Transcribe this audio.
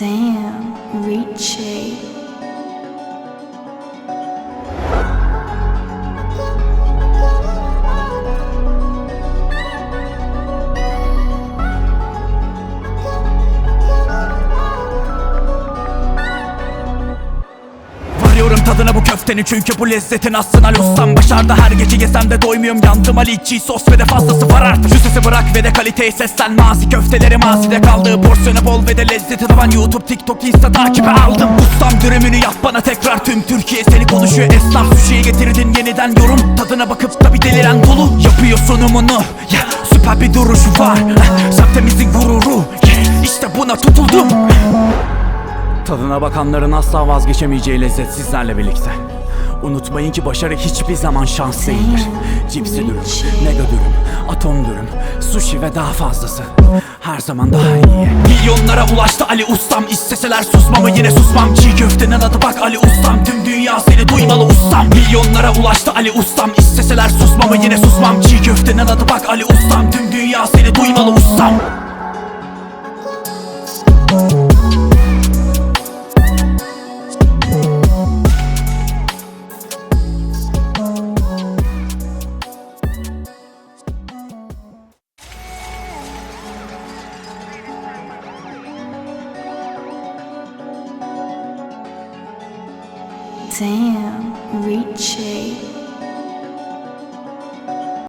Damn, Richie. Varıyorum tadına bu köftenin çünkü bu lezzetin aslına ustam Başardı her gece yesem de doymuyorum. Yandım Ali çiğ sos ve de fazlası var art Şu bırak ve de kaliteyi seslen. Mazi köfteleri mazide kaldı. Porsiyonu bol ve de lezzeti tavan YouTube TikTok Insta takibe aldım. Ustam dürümünü yap bana tekrar. Tüm Türkiye seni konuşuyor. Esnaf sushi'ye getirdin yeniden. Yorum Tadına bakıp da bir deliren dolu. Yapıyor sunumunu yeah, Süper bir duruşu var. Eh, Semtemizin gururu. Yeah, İşte buna tutuldum. Tadına bakanların asla vazgeçemeyeceği lezzet sizlerle birlikte. Unutmayın ki başarı hiçbir zaman şans değildir. Cipsi dürüm, mega dürüm, atom dürüm, sushi ve daha fazlası. Her zaman daha iyi. Milyonlara ulaştı Ali Ustam. İsteseler susmamı yine susmam. Çiğ köftenin adı bak Ali Ustam. Tüm dünya seni duymalı ustam. Milyonlara ulaştı Ali Ustam. İsteseler susmamı yine susmam. Çiğ köftenin adı bak Ali Ustam. Tüm dünya seni duymalı ustam. Damn, Richie.